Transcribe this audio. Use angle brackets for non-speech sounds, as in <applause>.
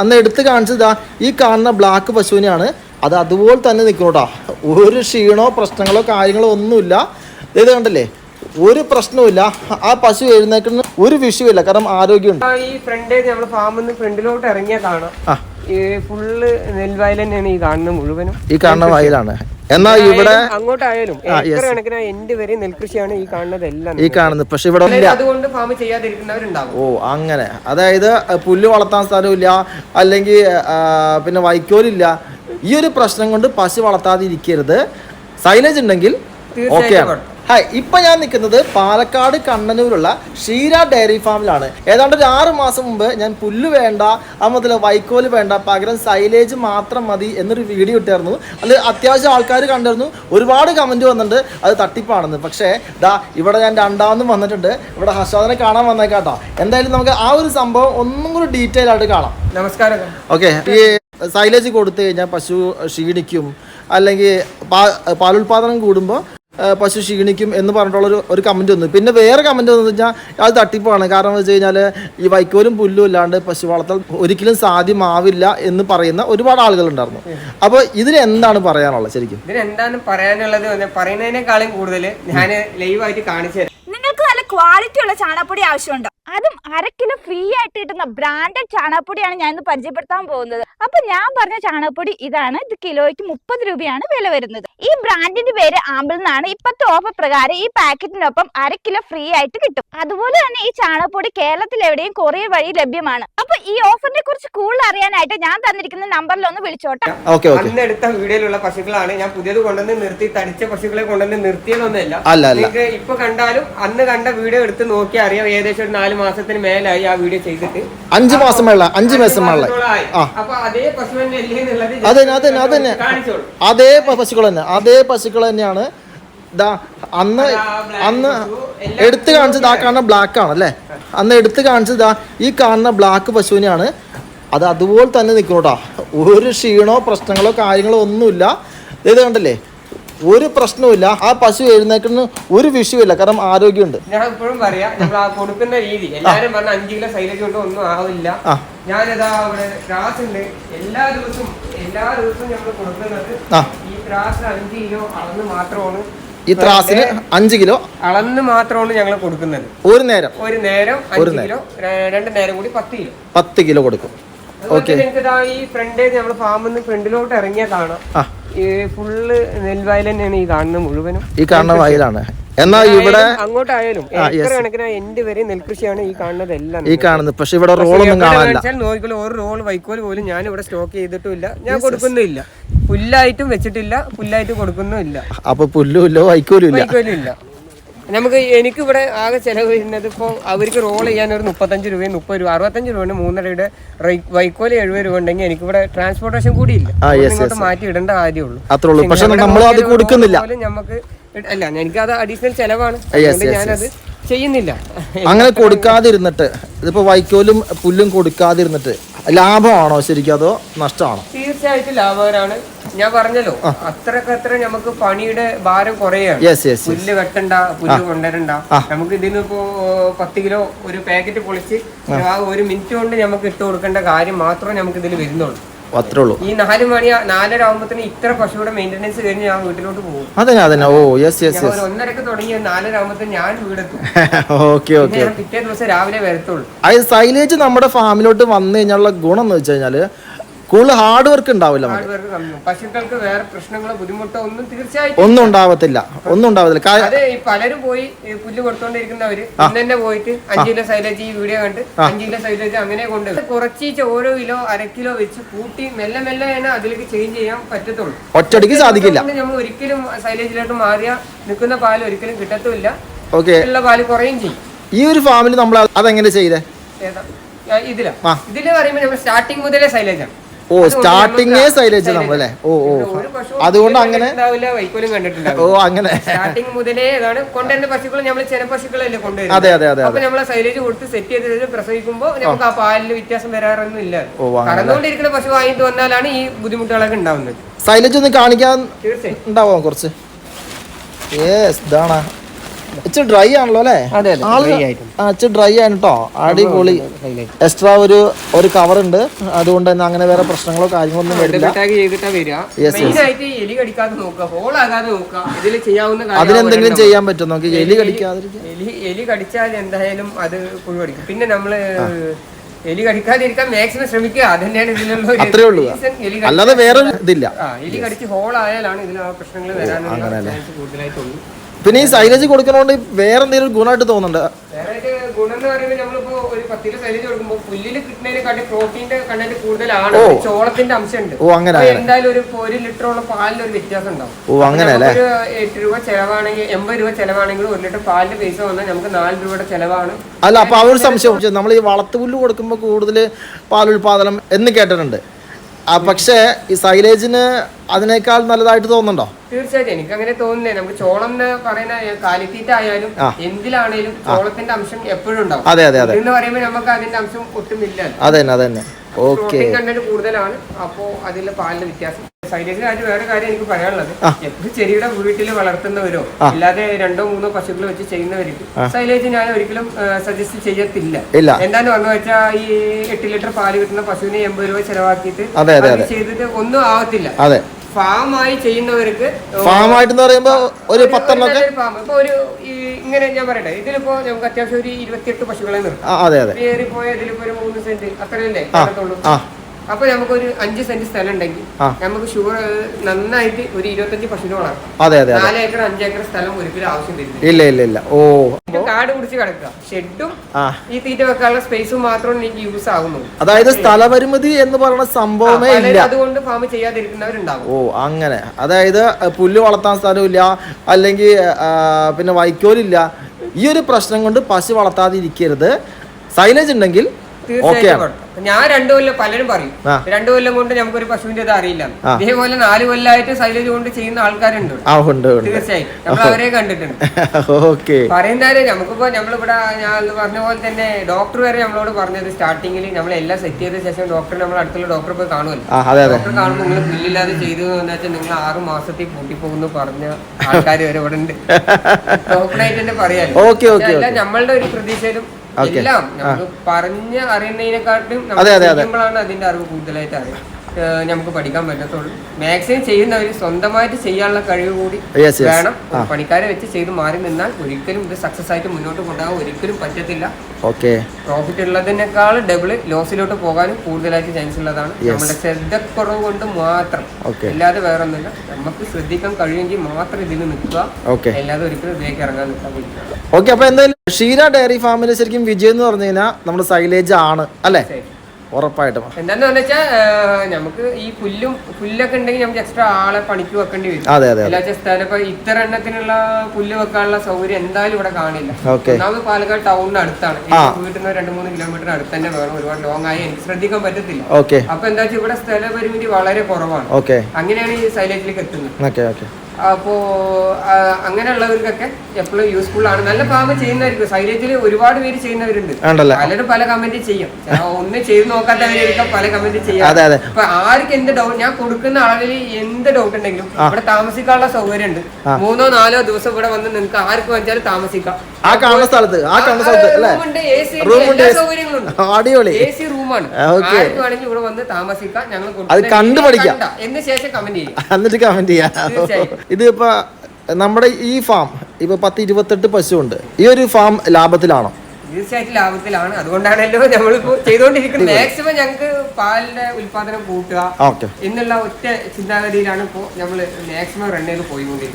അന്ന് എടുത്ത് കാണിച്ചതാ ഈ കാണുന്ന ബ്ലാക്ക് പശുവിനെയാണ്. അത് അതുപോലെ തന്നെ നിൽക്കണോട്ടാ ഒരു ക്ഷീണോ പ്രശ്നങ്ങളോ കാര്യങ്ങളോ ഒന്നുമില്ല. ഇത് കണ്ടല്ലേ? ഒരു പ്രശ്നവുമില്ല ആ പശു എഴുന്നേക്കുന്ന ഒരു വിഷയമില്ല കാരണം ആരോഗ്യമുണ്ട്. ഈ ഫ്രണ്ട് നമ്മൾ ഫാമിൽ നിന്ന് ഫ്രണ്ടിലോട്ട് ഇറങ്ങിയ കാണാം. ഈ ഫുള്ള് നെൽവയൽ തന്നെയാണ് ഈ കാണുന്നത് മുഴുവനും. ഈ കാണുന്ന വയലാണ്. എന്നാൽ ഇവിടെ അങ്ങോട്ടായാലും വരെ നെൽകൃഷിയാണ് ഈ കാണുന്നത് എല്ലാം ഈ കാണുന്നത്. പക്ഷെ ഇവിടെ ഇല്ല. അതുകൊണ്ട് ഫാം ചെയ്യാതിരിക്കുന്നവരുണ്ടാവും. ഓ അങ്ങനെ. അതായത് പുല്ല് വളർത്താൻ സ്ഥലമില്ല അല്ലെങ്കിൽ പിന്നെ വൈക്കോലില്ല. ഈ ഒരു പ്രശ്നം കൊണ്ട് പശു വളർത്താതിരിക്കരുത്. സൈലേജ് ഉണ്ടെങ്കിൽ ഓക്കെയാണ് ഹായ് ഇപ്പൊ ഞാൻ നിൽക്കുന്നത് പാലക്കാട് കണ്ണനൂരുള്ള ഷീര ഡയറി ഫാമിലാണ്. ഏതാണ്ട് ഒരു ആറ് മാസം മുമ്പ് ഞാൻ പുല്ല് വേണ്ട അതുപോലെ വൈക്കോൽ വേണ്ട പകരം സൈലേജ് മാത്രം മതി എന്നൊരു വീഡിയോ ഇട്ടായിരുന്നു അത് അത്യാവശ്യം ആൾക്കാർ കണ്ടിരുന്നു. ഒരുപാട് കമന്റ് വന്നിട്ടുണ്ട്. അത് തട്ടിപ്പാണെന്ന്. പക്ഷേ ദാ ഇവിടെ ഞാൻ രണ്ടാമതും വന്നിട്ടുണ്ട്. ഇവിടെ ഹർഷാദിനെ കാണാൻ വന്നേക്കാട്ടോ. എന്തായാലും നമുക്ക് ആ ഒരു സംഭവം ഒന്നും കൂടി ഡീറ്റെയിൽ ആയിട്ട് കാണാം. നമസ്കാരം. ഓക്കെ ഈ സൈലേജ് കൊടുത്തു കഴിഞ്ഞാൽ പശു ക്ഷീണിക്കും. അല്ലെങ്കിൽ പാലുൽപാദനം കൂടുമ്പോൾ പശു ക്ഷീണിക്കും എന്ന് പറഞ്ഞിട്ടുള്ളൊരു ഒരു കമന്റ് വന്നു. പിന്നെ വേറെ കമന്റ് വന്നു വെച്ചാൽ അത് തട്ടിപ്പാണ്. കാരണം എന്ന് വെച്ച് കഴിഞ്ഞാൽ ഈ വൈക്കോലും പുല്ലും ഇല്ലാണ്ട് പശു വളർത്തൽ ഒരിക്കലും സാധ്യമാവില്ല എന്ന് പറയുന്ന ഒരുപാട് ആളുകളുണ്ടായിരുന്നു അപ്പോൾ ഇതിന് എന്താണ് പറയാനുള്ളത് ശരിക്കും? ഇതിന് എന്താണ് പറയാനുള്ളത് എന്ന് പറയുന്നതിനേക്കാളും കൂടുതൽ ഞാൻ ലൈവായിട്ട് കാണിച്ചു നിങ്ങൾക്ക് നല്ല ക്വാളിറ്റി ഉള്ള ചാണകപ്പൊടി ആവശ്യമുണ്ടോ? അതും അര കിലോ ഫ്രീ ആയിട്ട് കിട്ടുന്ന ബ്രാൻഡഡ് ചാണകപ്പൊടിയാണ് ഞാൻ ഇന്ന് പരിചയപ്പെടുത്താൻ പോകുന്നത്. അപ്പൊ ഞാൻ പറഞ്ഞ ചാണകപ്പൊടി ഇതാണ്. ഇത് കിലോയ്ക്ക് മുപ്പത് രൂപയാണ് വില വരുന്നത്. ഈ ബ്രാൻഡിന്റെ പേര് ആമ്പിൾ എന്നാണ് ഇപ്പത്തെ ഓഫർ പ്രകാരം ഈ പാക്കറ്റിനൊപ്പം അര കിലോ ഫ്രീ ആയിട്ട് കിട്ടും. അതുപോലെ തന്നെ ഈ ചാണകപ്പൊടി കേരളത്തിൽ എവിടെയും കൊറിയ വഴി ലഭ്യമാണ്. അപ്പൊ ഈ ഓഫറിനെ കുറിച്ച് കൂടുതൽ അറിയാനായിട്ട് ഞാൻ തന്നിരിക്കുന്ന നമ്പറിൽ ഒന്ന് വിളിച്ചോട്ടെ. Okay okay. അന്ന് എടുത്ത വീഡിയോയിലുള്ള പശുക്കളാണ് ഞാൻ പുതിയത് കൊണ്ടുവന്ന് നിർത്തി തടിച്ച പശുക്കളെ കൊണ്ടുവന്ന് നിർത്തിയതൊന്നുമില്ല നിങ്ങൾക്ക് ഇപ്പൊ കണ്ടാലും അന്ന് കണ്ട വീഡിയോ എടുത്ത് നോക്കി അറിയാം. ഏകദേശം ഒരു നാല് മാസത്തിന് മേലായി ആ വീഡിയോ ചെയ്തിട്ട്. അഞ്ച് മാസം മേള അഞ്ച് മാസം മേള. അപ്പൊ അതേ പശു എന്നുള്ളത് just അതന്നെ അതന്നെ. അതന്നെ അതേ പശുക്കൾ തന്നെ അതേ പശുക്കൾ തന്നെയാണ്. അന്ന് അന്ന് എടുത്തു കാണിച്ചത് ആ കാണുന്ന ബ്ലാക്ക് ആണ് അല്ലേ? അന്ന് എടുത്തു കാണിച്ചത് ഈ കാണുന്ന ബ്ലാക്ക് പശുവിനെയാണ്. അത് അതുപോലെ തന്നെ നിൽക്കണോട്ടാ ഒരു ക്ഷീണോ പ്രശ്നങ്ങളോ കാര്യങ്ങളോ ഒന്നുമില്ല. ഇത് കണ്ടില്ലേ? ഒരു പ്രശ്നവുമില്ല. ആ പശു എഴുന്നേക്കുന്ന ഒരു വിഷയമില്ല കാരണം ആരോഗ്യമുണ്ട്. ഞാൻ ഇപ്പോഴും പറയാം നമ്മൾ ആ കൊടുക്കുന്ന രീതി. എല്ലാരും പറഞ്ഞ അഞ്ചു കിലോ സൈലേജ് കൊണ്ട് ഒന്നും ആവില്ല ആ. ഞാനിതാ അവിടെ ഗ്രാസ് ഉണ്ട്. എല്ലാ ദിവസവും എല്ലാ ദിവസവും നമ്മൾ കൊടുക്കുന്നത് ആ. ഈ ഗ്രാസ് അഞ്ച് കിലോ അളന്ന് മാത്രമാണ്. ഈ ത്രാസിന് അഞ്ച് കിലോ? അളന്ന് മാത്രമാണ് ഞങ്ങൾ കൊടുക്കുന്നത്. ഒരു നേരം? ഒരു നേരം അഞ്ച് കിലോ ര- രണ്ട് നേരം കൂടി പത്ത് കിലോ. പത്ത് കിലോ കൊടുക്കും. അതുപോലെ നിങ്ങൾക്ക് ഇതാ ഈ ഫ്രണ്ട് നമ്മൾ ഫാമിൽ നിന്ന് ഫ്രണ്ടിലോട്ട് ഇറങ്ങിയാൽ കാണാം ആ. ഈ ഫുള്ള് നെൽവയൽ തന്നെയാണ് ഈ കാണുന്നത് മുഴുവനും. ഈ കാണുന്ന വയലാണ്. എന്നാൽ ഇവിടെ അങ്ങോട്ടായാലും ഏക്കർ കണക്കിനായി എൻഡ് വരെ നെൽകൃഷിയാണ് ഈ കാണുന്നത് എല്ലാം ഈ കാണുന്നത്. പക്ഷെ ഇവിടെ റോളൊന്നും കാണാനില്ല. നോക്കിക്കോളൂ ഒരു റോൾ വൈക്കോൽ പോലും ഞാൻ ഇവിടെ സ്റ്റോക്ക് ചെയ്തിട്ടില്ല ഞാൻ കൊടുക്കുന്നില്ല പുല്ലായിട്ടും വെച്ചിട്ടില്ല പുല്ലായിട്ട് കൊടുക്കുന്നില്ല അപ്പൊ പുല്ലും ഇല്ല. വൈക്കോലും ഇല്ല. നമുക്ക് എനിക്കിവിടെ ആകെ ചിലവ് വരുന്നത് ഇപ്പോൾ അവർക്ക് റോൾ ചെയ്യാൻ ഒരു മുപ്പത്തഞ്ച് രൂപയും മുപ്പത് രൂപ അറുപത്തഞ്ച് രൂപയുണ്ട് മൂന്നരയുടെ വൈക്കോല എഴുപത് രൂപ ഉണ്ടെങ്കിൽ എനിക്കിവിടെ ട്രാൻസ്പോർട്ടേഷൻ കൂടി ഇല്ല ഇങ്ങോട്ട് മാറ്റി ഇടേണ്ട കാര്യമുള്ളൂ. അത്രേ ഉള്ളൂ. പക്ഷെ നമ്മൾ അത് കൊടുക്കുന്നില്ല. നമുക്ക് അല്ല എനിക്കത് അഡീഷണൽ ചെലവാണ്. Yes, ഞാനത് ചെയ്യുന്നില്ല. അങ്ങനെ കൊടുക്കാതിരുന്നിട്ട് ഇതിപ്പോ വൈക്കോലും പുല്ലും കൊടുക്കാതിരുന്നിട്ട് ലാഭമാണോ ശരിക്കും അതോ നഷ്ടമാണോ? തീർച്ചയായിട്ടും ലാഭകരമാണ് ഞാൻ പറഞ്ഞല്ലോ അത്രയ്ക്ക് അത്ര നമുക്ക് പണിയുടെ ഭാരം കുറയാണ്. യെസ് യെസ് പുല്ല് വെട്ടണ്ട പുല്ല് കൊണ്ടുവരണ്ട. നമുക്ക് ഇതിന് ഇപ്പോ പത്ത് കിലോ ഒരു പാക്കറ്റ് പൊളിച്ച് ആ. ഒരു മിനിറ്റ് കൊണ്ട് നമുക്ക് ഇട്ട് കൊടുക്കേണ്ട കാര്യം മാത്രമേ നമുക്ക് ഇതിൽ വരുന്നുള്ളൂ. അത്രേ ഉള്ളൂ ഈ നാല് മണി നാലര ആകുമ്പോഴത്തേന് ഇത്ര പശുവിടെ മെയിന്റെനൻസ് കഴിഞ്ഞ് ഞാൻ വീട്ടിലോട്ട് പോകും. അതന്നെ അതന്നെ. ഓ യെസ് യെസ് ഒരു ഒന്നരക്ക് തുടങ്ങി നാലര ആകുമ്പോഴത്തേന് ഞാൻ വീടെത്തും. <laughs> Okay okay. പിറ്റേ ദിവസം രാവിലെ വരത്തുള്ളൂ. അത് സൈലേജ് നമ്മുടെ ഫാമിലോട്ട് വന്നു കഴിഞ്ഞാലുള്ള ഗുണം എന്ന് വെച്ച് കൂടുതൽ ഹാർഡ് വർക്ക് ഉണ്ടാവില്ല ഹാർഡ് വർക്ക് പശുക്കൾക്ക് വേറെ പ്രശ്നങ്ങളോ ബുദ്ധിമുട്ടോ ഒന്നും തീർച്ചയായിട്ടും ഒന്നും ഉണ്ടാവത്തില്ല. ഒന്നും ഉണ്ടാവത്തില്ല. കാ- അതെ ഈ പലരും പോയി ഈ പുല്ല് കൊടുത്തോണ്ടിരിക്കുന്നവര് ഇന്ന് തന്നെ പോയിട്ട് അഞ്ചു കിലോ സൈലേജ് ഈ വീഡിയോ കണ്ട് അഞ്ചു കിലോ സൈലേജ് അങ്ങനെ കൊണ്ട് കുറച്ച് ഓരോ കിലോ അര കിലോ വെച്ച് കൂട്ടി മെല്ലെ മെല്ലെ തന്നെ അതിലേക്ക് ചേഞ്ച് ചെയ്യാൻ പറ്റത്തുള്ളൂ. ഒറ്റയടിക്ക് സാധിക്കില്ല. അതുകൊണ്ട് നമ്മൾ ഒരിക്കലും സൈലേജിലോട്ട് മാറിയ നിൽക്കുന്ന പാൽ ഒരിക്കലും കിട്ടത്തുമില്ല. ഓക്കെ. ഉള്ള പാൽ കുറയും ചെയ്യും. ഈ ഒരു ഫാമിൽ നമ്മൾ അതെങ്ങനെ ചെയ്തേ? ഏതാ? ആ, ഇതിലാ. ആ. ഇതിൽ പറയുമ്പോൾ നമ്മൾ സ്റ്റാർട്ടിങ് മുതലേ സൈലേജ് ആണ് ഓ സ്റ്റാർട്ടിങ് സൈലേജ് നമ്മൾ അല്ലേ ഓ ഓ അതുകൊണ്ട് അങ്ങനെ ഓ അങ്ങനെ. സ്റ്റാർട്ടിങ് മുതലേ ഇതാണ് കൊണ്ടുവരുന്ന പശുക്കൾ നമ്മൾ ചെന പശുക്കളല്ലേ കൊണ്ടുവരുന്നത്. അതെ അതെ അതെ അപ്പൊ നമ്മൾ സൈലേജ് കൊടുത്ത് സെറ്റ് ചെയ്ത് പ്രസവിക്കുമ്പോൾ നമുക്ക് ആ. പാലിൽ വ്യത്യാസം വരാറൊന്നും ഇല്ല. കടന്നുകൊണ്ടിരിക്കുന്ന പശു വാങ്ങിട്ട് വന്നാലാണ് ഈ ബുദ്ധിമുട്ടുകളൊക്കെ ഉണ്ടാവുന്നത്. സൈലേജ് ഒന്ന് കാണിക്കാൻ ഉണ്ടാവോ കുറച്ച്? ഏ ഇതാണ്. ഇച്ചിരി ഡ്രൈ ആണല്ലോ അല്ലേ? ഇച്ചിരി ഡ്രൈ ആണ് കേട്ടോ അടിപൊളി. എക്സ്ട്രാ ഒരു ഒരു കവർ ഉണ്ട്. അതുകൊണ്ട് തന്നെ അങ്ങനെ വേറെ പ്രശ്നങ്ങളോ കാര്യങ്ങളോ ഒന്നും വരില്ല. അതിനെന്തെങ്കിലും ചെയ്യാൻ പറ്റും. നോക്കി എലി കടിക്കാതിരിക്കാൻ. എലി കടിച്ചാൽ എന്തായാലും അത് പുഴു കടിക്കും പിന്നെ നമ്മൾ എലി കടിക്കാതിരിക്കാൻ മാക്സിമം ശ്രമിക്കുക. അത് തന്നെയാണ് ഇതിലുള്ള ഉള്ളൂ. എലി അല്ലാതെ വേറെ ഇതില്ല. എലി കടിച്ച് ഹോൾ ആയാലാണ് ഇതിന് ആ പ്രശ്നങ്ങൾ വരാനുള്ള കൂടുതലായി കൂടുതലായിട്ടുള്ളൂ. പിന്നെ ഈ സൈലേജ് കൊടുക്കുന്നതുകൊണ്ട് വേറെ എന്തെങ്കിലും ഗുണമായിട്ട് തോന്നുന്നുണ്ട് വേറെ ആയിട്ട് ഗുണം എന്ന് പറയുമ്പോൾ നമ്മളിപ്പോ ഒരു പത്തിൽ സൈലേജ് കൊടുക്കുമ്പോൾ കിട്ടുന്നതിനെക്കാട്ടി പ്രോട്ടീന്റെ കണ്ടന്റ് കൂടുതലാണ്. ചോളത്തിന്റെ അംശമുണ്ട്. ഓ അങ്ങനെ അപ്പൊ എന്തായാലും ഒരു ഒരു ലിറ്ററോളം പാലിന് ഒരു വ്യത്യാസം ഉണ്ടാവും ഓ അങ്ങനെ അല്ലേ? ഒരു എട്ട് രൂപ ചെലവാണെങ്കിൽ എൺപത് രൂപ ചെലവാണെങ്കിൽ ഒരു ലിറ്റർ പാലിന്റെ പൈസ വന്നാൽ നമുക്ക് നാല് രൂപയുടെ ചെലവാണ്. അല്ല അപ്പൊ ആ ഒരു സംശയം നമ്മൾ ഈ വളത്തുപുല്ല് കൊടുക്കുമ്പോൾ കൂടുതൽ പാലുൽപാദനം എന്ന് കേട്ടിട്ടുണ്ട്. ആ പക്ഷേ ഈ സൈലേജിന് അതിനേക്കാൾ നല്ലതായിട്ട് തോന്നുന്നുണ്ടോ? തീർച്ചയായിട്ടും. എനിക്ക് അങ്ങനെ തോന്നുന്നില്ല. നമുക്ക് ചോളം എന്ന് പറയുന്ന കാലിത്തീറ്റ ആയാലും എന്തിലാണേലും ചോളത്തിന്റെ അംശം എപ്പോഴും ഉണ്ടാവും. അതെ അതെ അതെ. എന്ന് പറയുമ്പോൾ നമുക്ക് അതിന്റെ അംശം ഒട്ടും ഇല്ല. അതെ തന്നെ അതെ തന്നെ ഓക്കെ. പ്രോട്ടീൻ കണ്ടന്റ് കൂടുതലാണ്. അപ്പോ അതിലെ പാലിന്റെ വ്യത്യാസം സൈലേജിനായിട്ട് വേറെ കാര്യം എനിക്ക് പറയാനുള്ളത്. എപ്പോഴും ചെടിയുടെ വീട്ടിൽ വളർത്തുന്നവരോ അല്ലാതെ രണ്ടോ മൂന്നോ പശുക്കൾ വെച്ച് ചെയ്യുന്നവർക്ക് സൈലേജ് ഞാൻ ഒരിക്കലും സജസ്റ്റ് ചെയ്യത്തില്ല. എന്താന്ന് പറഞ്ഞു വെച്ചാൽ ഈ എട്ട് ലിറ്റർ പാൽ കിട്ടുന്ന പശുവിനെ എൺപത് രൂപ ചെലവാക്കിയിട്ട് ചെയ്തിട്ട് ഒന്നും ആവത്തില്ല. ഫാമായി ചെയ്യുന്നവർക്ക് ഫാമായിട്ട് എന്ന് പറയുമ്പോൾ ഒരു പത്തെണ്ണം ഒക്കെ നല്ലൊരു ഫാം. ഇപ്പൊ ഒരു ഇങ്ങനെ ഞാൻ പറയട്ടെ ഇതിലിപ്പോ നമുക്ക് അത്യാവശ്യം ഒരു ഇരുപത്തിയെട്ട് പശുക്കളെ നിർത്താം. ഏറിപ്പോയ ഇതിലിപ്പോ ഒരു മൂന്ന് സെന്റ് അത്രയല്ലേ അപ്പൊ നമുക്കൊരു അഞ്ച് സെന്റ് സ്ഥലം ഉണ്ടെങ്കിൽ നമുക്ക് ഷുഗർ നന്നായിട്ട് ഒരു ഇരുപത്തഞ്ച് പശുവിനോളാം അതെ അതെ നാല് ഏക്കർ അഞ്ച് ഏക്കർ സ്ഥലം ഒരിക്കലും ആവശ്യം ഇല്ല ഇല്ല ഇല്ല. ഓ. കാട് പിടിച്ച് കിടക്കുക. ഷെഡും ഈ തീറ്റ വെക്കാനുള്ള സ്പേസും മാത്രം എനിക്ക് യൂസ് ആവുന്നു. അതായത് സ്ഥലപരിമിതി എന്ന് പറയുന്ന സംഭവമേ ഇല്ല. അതുകൊണ്ട് ഫാം ചെയ്യാതിരിക്കുന്നവരുണ്ടാവും. ഓ അങ്ങനെ. അതായത് പുല്ല് വളർത്താൻ സ്ഥലമില്ല അല്ലെങ്കിൽ പിന്നെ വൈക്കോലില്ല. ഈ ഒരു പ്രശ്നം കൊണ്ട് പശു വളർത്താതിരിക്കരുത്. സൈലേജ് ഉണ്ടെങ്കിൽ തീർച്ചയായിട്ടും ഞാൻ രണ്ടു കൊല്ലം പലരും പറയും. രണ്ടു കൊല്ലം കൊണ്ട് നമുക്കൊരു പശുവിന്റെ ഇത് അറിയില്ല. ഇതേപോലെ നാല് കൊല്ലമായിട്ട് സൈലേജ് കൊണ്ട് ചെയ്യുന്ന ആൾക്കാരുണ്ട്. തീർച്ചയായും. നമ്മൾ അവരെ കണ്ടിട്ടുണ്ട്. <laughs> പറയുന്നതായാലും നമുക്കിപ്പോ നമ്മളിവിടെ ഞാൻ പറഞ്ഞ പോലെ തന്നെ ഡോക്ടർ വരെ നമ്മളോട് പറഞ്ഞത് സ്റ്റാർട്ടിങ്ങിൽ നമ്മൾ എല്ലാം സെറ്റ് ചെയ്ത ശേഷം ഡോക്ടർ നമ്മൾ അടുത്തുള്ള ഡോക്ടർ പോയി കാണുമല്ലോ. ഡോക്ടർ കാണുമ്പോൾ നിങ്ങൾ ബില്ലില്ലാതെ ചെയ്തു എന്ന് വെച്ചാൽ നിങ്ങൾ ആറ് മാസത്തിൽ കൂട്ടിപ്പോകുന്നു പറഞ്ഞ ആൾക്കാർ വരെ ഇവിടെ ഉണ്ട്. <laughs> ഡോക്ടറായിട്ട് തന്നെ ഓക്കെ നമ്മളുടെ ഒരു പ്രതീക്ഷയിലും എല്ലാം നമുക്ക് പറഞ്ഞ് അറിയുന്നതിനെക്കാട്ടും അതിന്റെ അറിവ് കൂടുതലായിട്ട് അറിയാം നമുക്ക് പഠിക്കാൻ പറ്റത്തുള്ളൂ. മാക്സിമം ചെയ്യുന്നവർ സ്വന്തമായിട്ട് ചെയ്യാനുള്ള കഴിവ് കൂടി വേണം. പണിക്കാരെ വെച്ച് ചെയ്ത് മാറി നിന്നാൽ ഒരിക്കലും ഇത് സക്സസ് ആയിട്ട് മുന്നോട്ട് കൊണ്ടുപോകാൻ ഒരിക്കലും പറ്റത്തില്ല. ഓക്കെ പ്രോഫിറ്റ് ഉള്ളതിനേക്കാൾ ഡബിൾ ലോസിലോട്ട് പോകാനും കൂടുതലായിട്ട് ചാൻസ് ഉള്ളതാണ്. നമ്മുടെ ശ്രദ്ധക്കുറവ് കൊണ്ട് മാത്രം. അല്ലാതെ വേറെ ഒന്നുമില്ല നമുക്ക് ശ്രദ്ധിക്കാൻ കഴിയുമെങ്കിൽ മാത്രം ഇതിൽ നിൽക്കുക. അല്ലാതെ ഒരിക്കലും ഇതിലേക്ക് ഇറങ്ങാൻ നിൽക്കാൻ ഓക്കെ അപ്പൊ എന്തായാലും ഷീര ഡയറി ഫാമിൽ ശരിക്കും വിജയം എന്ന് പറഞ്ഞു കഴിഞ്ഞാൽ നമ്മുടെ സൈലേജ് ആണ് അല്ലേ. ഉറപ്പായിട്ടും. എന്താന്ന് വെച്ചാൽ നമുക്ക് ഈ പുല്ലും പുല്ലൊക്കെ ഉണ്ടെങ്കിൽ നമുക്ക് എക്സ്ട്രാ ആളെ പണിക്ക് വെക്കേണ്ടി വരും. അതെ അതെ എല്ലാ സ്ഥലം ഇപ്പൊ ഇത്ര എണ്ണത്തിനുള്ള പുല്ല് വെക്കാനുള്ള സൗകര്യം എന്തായാലും ഇവിടെ കാണില്ല. ഒന്നാമത് പാലക്കാട് ടൗണിന് അടുത്താണ്. വീട്ടിൽ നിന്ന് രണ്ട് മൂന്ന് കിലോമീറ്റർ അടുത്ത് തന്നെ വേണം. ഒരുപാട് ലോങ് ആയി എനിക്ക് ശ്രദ്ധിക്കാൻ പറ്റത്തില്ല. ഓക്കെ. അപ്പൊ എന്താ വെച്ചാൽ ഇവിടെ സ്ഥല പരിമിതി വളരെ കുറവാണ്. അങ്ങനെയാണ് ഈ സൈലേജിലേക്ക് എത്തുന്നത്. ഓക്കെ ഓക്കെ അപ്പോ ആ, അങ്ങനെയുള്ളവർക്കൊക്കെ എപ്പോഴും യൂസ്ഫുൾ ആണ്. നല്ല പാകം ചെയ്യുന്നവർക്ക് സൈലേജിൽ ഒരുപാട് പേര് ചെയ്യുന്നവരുണ്ട്. പലരും പല കമന്റ് ചെയ്യും. ഒന്ന് ചെയ്ത് നോക്കാത്തവരായിരിക്കും പല കമന്റ് ചെയ്യാം അപ്പൊ ആർക്ക് എന്ത് ഡൗട്ട് ഞാൻ കൊടുക്കുന്ന അളവിൽ എന്ത് ഡൗട്ട് ഉണ്ടെങ്കിലും ഇവിടെ താമസിക്കാനുള്ള സൗകര്യം ഉണ്ട് മൂന്നോ നാലോ ദിവസം ഇവിടെ വന്ന് നിങ്ങൾക്ക് ആർക്ക് വെച്ചാലും താമസിക്കാം. ആ കാണുന്ന സ്ഥലത്ത് ആ കാണുന്ന സ്ഥലത്ത്. അടിപൊളി. എ സി റൂമാണ് ആ, okay. ആർക്ക് വേണമെങ്കിൽ ഇവിടെ വന്ന് താമസിക്കാം. ഞങ്ങൾ അത്. എന്ന് ശേഷം കമന്റ് ചെയ്യാം. എന്നിട്ട് കമന്റ് ചെയ്യാം. തീർച്ചയായും. ഇത് നമ്മുടെ ഈ ഫാം ഇപ്പൊ പത്ത് ഇരുപത്തെട്ട് പശു ഉണ്ട് ഈ ഒരു ഫാം ലാഭത്തിലാണോ? തീർച്ചയായിട്ടും ലാഭത്തിലാണ്. അതുകൊണ്ടാണല്ലോ നമ്മളിപ്പോ ചെയ്തുകൊണ്ടിരിക്കുന്നത്. മാക്സിമം ഞങ്ങൾക്ക് പാലിന്റെ ഉൽപാദനം കൂട്ടുക. എന്നുള്ള ഒറ്റ ചിന്താഗതിയിലാണ് ഇപ്പോ നമ്മൾ മാക്സിമം റൺ ചെയ്ത് പോയിക്കൊണ്ടിരിക്കുന്നത്.